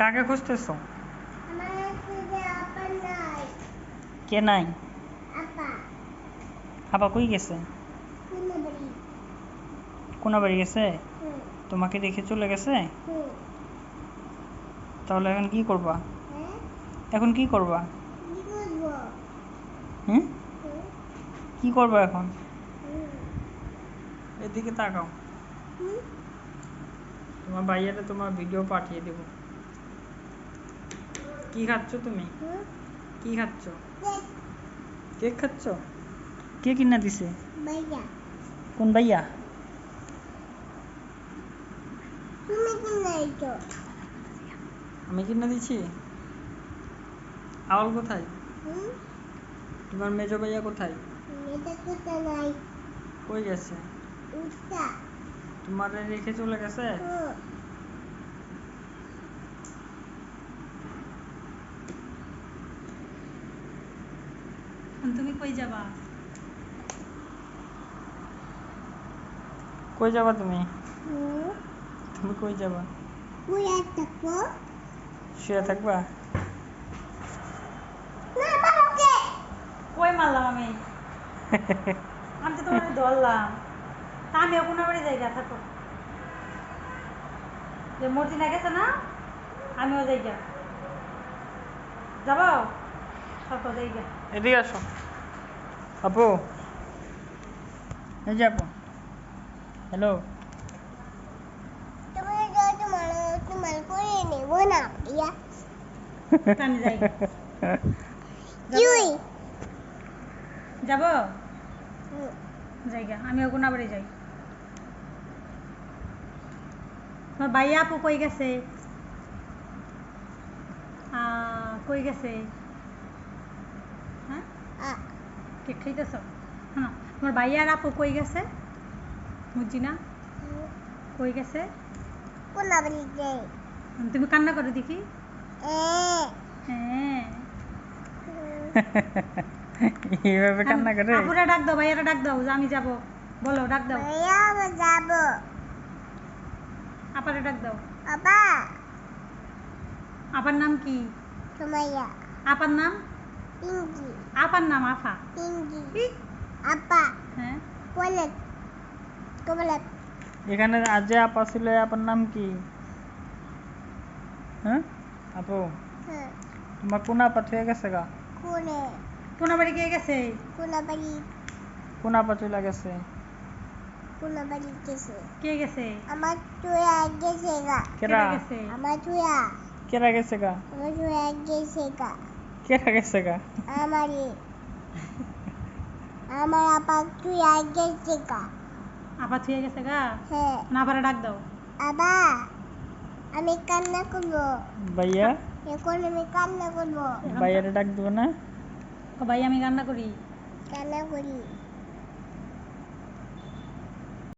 কাকে খুঁজতেছো? কে নাই? আপা কই গেছে? কোনে বাড়ি গেছে? তোমাকে দেখে চলে গেছে? তাহলে এখন কি করবা? এখন কি করবা? কি করব হুম? হুম কি করবা এখন? এদিকে তাকাও। তোমার ভাইয়াটা তোমার ভিডিও পাঠিয়ে দেব। কি খাচ্ছ তুমি? কি খাচ্ছ? কেক খাচ্ছ? কে কিনা দিছে? ভাইয়া। কোন ভাইয়া? তুমি কি নাই আমি কিনা দিছি। আওয়াল কোথায়? তোমার মেজো ভাইয়া কোথায়? কই গেছে? তোমার রেখে চলে গেছে? তুমি কই যাবা? কই যাবা তুমি? তুমি কই যাবা? কুয়া থাকো শুয়ে থাকবা? না বাবাকে। কই মারলাম আমি? আমি তো তোমার ধরলাম। তা আমিও কোনো বাড়ি জায়গা থাকো। যে মর্জিনা গেছে না আমিও জায়গা যাব? এদিকে আসো। আপু। এই যে আপু। হ্যালো আমি যাব? জায়গা আমিও কোনো বাড়ি যাই। তোমার ভাইয়া আপু কই গেছে? আহ, কই গেছে? কেক খাইতেছ তোমার ভাইয়া আপু কই গেছে। বুঝছি না কই গেছে। তুমি কান্না করো দেখি? হ্যাঁ এইভাবে কান্না করে? আপুরা ডাক দাও ভাইয়ারা ডাক দাও আমি যাব। বলো ডাক দাও। যাব। আপারে ডাক দাও। বাবা আপার নাম কি? তোমাইয়া আপার নাম? পিঙ্কি আপার নাম আফা পিঙ্কি ই, আপা হ্যাঁ বলে কবলে এখানে আজ যে আপা ছিল এই আপার নাম কি হ্যাঁ আপু হ্যাঁ তোমার কোন আপা থুয়ে গেছে গা কোনে কোন বাড়ি কে গেছে কোন বাড়ি কোন আপা চলে গেছে কোন বাড়ি গেছে কে গেছে আমার চুয়া গেছে গা কেরা কেডা গেছে আমার চুয়া কেরা গেছে গা আমার চুয়া গেছে গা কেরা গেছে গা? আমারে আমার আপা চুয়া গেছে গা। আপা থুয়ে গেছে গা? হ্যাঁ। না পারে ডাক দাও। আবা আমি কান্না করব। ভাইয়া? এখন আমি কান্না করব। ভাইয়ারে ডাক দেব না? ভাই আমি কান্না করি। কান্না করি।